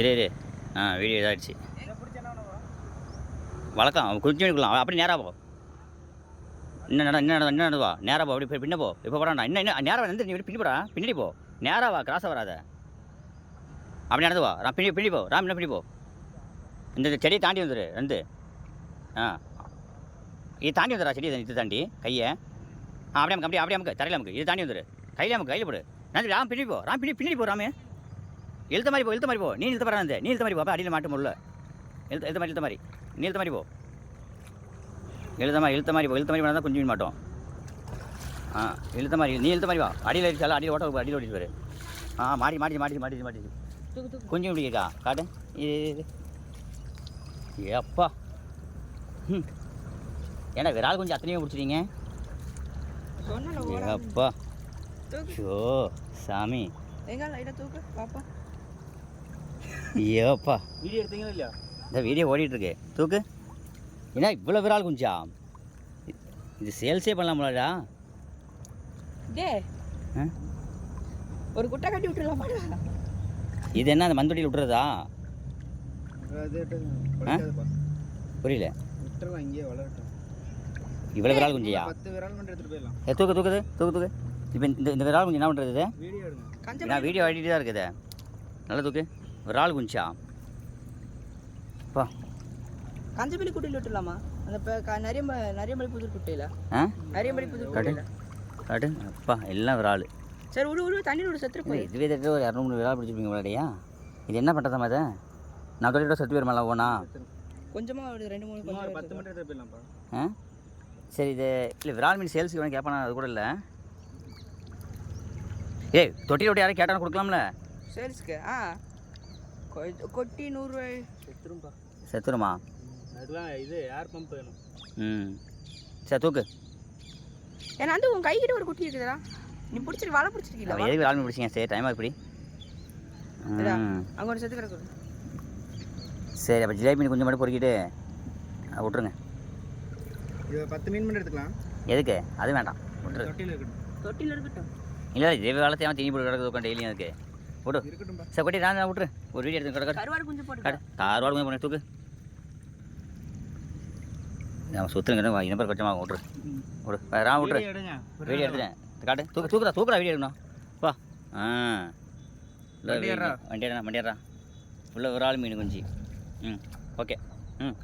இரு இரு. ஆ வீடியோ இதாகிடுச்சு வழக்கம் அவன் எடுக்கலாம். அப்படி நேராக போ. இன்னும் நட இன்னும் நட இன்னும் நடவா? நேராக போ அப்படி பின்ன போ. இப்போ போடாண்டா இன்னும் இன்னும் நேராக வந்து நீ பின்னி போடா. பின்னாடி போ. நேராக வா கிராஸாக வராத. அப்படி நடந்து வா. ராம் பின்னி பின்னி போ. ராம் என்ன பின்னி போ. இந்த செடியை தாண்டி வந்துடு ரெண்டு ஆ. இது தாண்டி வந்துடா செடி இது தாண்டி கையை. ஆ அப்படியே நமக்கு அப்படியே அப்படியே நமக்கு தரையில் நமக்கு இது தாண்டி வந்துடு கையில் நமக்கு கையில் போடு. நான் ராம் பின்னாடி போ. ராம் பின்னாடி பின்னாடி போ ராமே. எழுத்த மாதிரி போ எழுத்த மாதிரி போ. நீ இழுத்த பாரு அந்த நீ இழுத்த மாதிரி போ. அப்போ அடியில் மாட்ட முடியல எழுத்த எழுத்த மாதிரி இழுத்த மாதிரி. நீ இழுத்த மாதிரி போ. எழுத்த மாதிரி இழுத்த மாதிரி போ. இழுத்த மாதிரி போனால் தான் கொஞ்சம் மாட்டோம். ஆ இழுத்த மாதிரி நீ இழுத்த மாதிரி வா. அடியில் அடிச்சாலும் அடியில் ஓட்ட அடியில் ஓட்டிட்டு பாரு ஆ மாடி மாடி மாடி மாடி மாடி கொஞ்சம் இப்படி இருக்கா? காட்டு. இது ஏப்பா. ம் ஏன்னா விரால் கொஞ்சம் அத்தனையும் பிடிச்சிட்டீங்க? தூக்கு. ஷோ சாமி. எங்க தூக்கு. பாப்பா ஏப்பா. வீடியோ எடுத்தீங்களா இல்லையா? இந்த வீடியோ ஓடிட்டுருக்கு. தூக்கு. ஏன்னா இவ்வளோ விரால் குஞ்சா? இது சேல்ஸே பண்ணலாம்லடா டே ஆ? ஒரு குட்டை கட்டி விட்டுலாமாடா இது என்ன அந்த மண்தொட்டியில் விட்டுறதா? புரியல. இவ்வளோ விரால் குஞ்சியா? ஏ தூக்கு தூக்குது தூக்கு தூக்கு இப்போ இந்த இந்த விரால் குஞ்சு என்ன பண்ணுறது இது? வீடியோ எடுங்க. கஞ்ச நான் வீடியோ ஆடிட்டு தான் இருக்குது. நல்லா தூக்கு. விரால் குஞ்சா பா. கஞ்சபிலி குட்டையில் விட்டுலாமா அந்த ப- க- நிறைய ம- நிறைய மணி புது குட்டையில ஆ? நிறைய மணி புது காட்டு குட்டையில காட்டு அப்பா எல்லாம் விரால் சரி விடு விடு தண்ணி விடு செத்துரு போய் இதுவே தட்டு ஒரு இரநூறு விரால் பிடிச்சிருப்பீங்க விளையாடியா இது என்ன பண்ணுறதா இதை? நான் தொழிலோட சத்து வருமால ஓனா? கொஞ்சமா ஒரு ரெண்டு மூணு பத்து எடுத்துட்டு போயிடலாம்ப்பா ஆ? சரி இது இல்லை விரால் மீன் சேல்ஸுக்கு வேணும் கேட்பானா அது கூட இல்லை? ஏய் தொட்டி தொட்டி யாரும் கேட்டாலும் கொடுக்கலாம்ல? சேல்ஸ்க்கு ஆ. கொட்டி நூறுரூவாய் செத்துரும்பா. செத்துருமா? இது ஏர் பம்ப் வேணும். ம். சரி தூக்கு. ஏன்னா வந்து உன் கைகிட்ட ஒரு குட்டி இருக்குதுடா. நீ பிடிச்சிரு வலை பிடிச்சிருக்கீங்களா எதுக்கு மீன் பிடிச்சிங்க? சரி டைமாக இப்படி. இதா. அங்கே ஒரு செத்து கிடக்குது சரி அப்போ ஜிலேபி மீன் கொஞ்சம் மட்டும் பொறுக்கிட்டு விட்ருங்க இது பத்து மீன் மட்டும் எடுத்துக்கலாம். எதுக்கு? அது வேண்டாம். விட்ரு தொட்டியில் இருக்கட்டும். தொட்டியில் இருக்கட்டும். இல்லை ஜெய்வ காலத்தை அவன் தீனி போட்டு கிடக்குது உட்காந்து டெய்லியும் அதுக்கு. இருக்கட்டும்பா. சரி கொட்டி நான் விட்ரு ஒரு வீடியோ எடுத்து கிடக்காரு கருவாடு குஞ்சு போட்டு காடு. கொஞ்சம் பண்ணி தூக்கு. அவன் சுற்றுங்க இனப்பர் கொஞ்சமாக விட்ரு விடு. ராம் விட்ரு வீடியோ எடுங்க. வீடியோ எடுத்துட்டேன். காட்டு. தூக்கு தூக்குடா தூக்குடா வீடியோ எடுக்கணும். வா. ஆ. வண்டி ஏறுறா. வண்டி ஏறா வண்டி ஏறா உள்ள ஒரு ஆள் மீன் குஞ்சு. ம் ஓகே. ம்.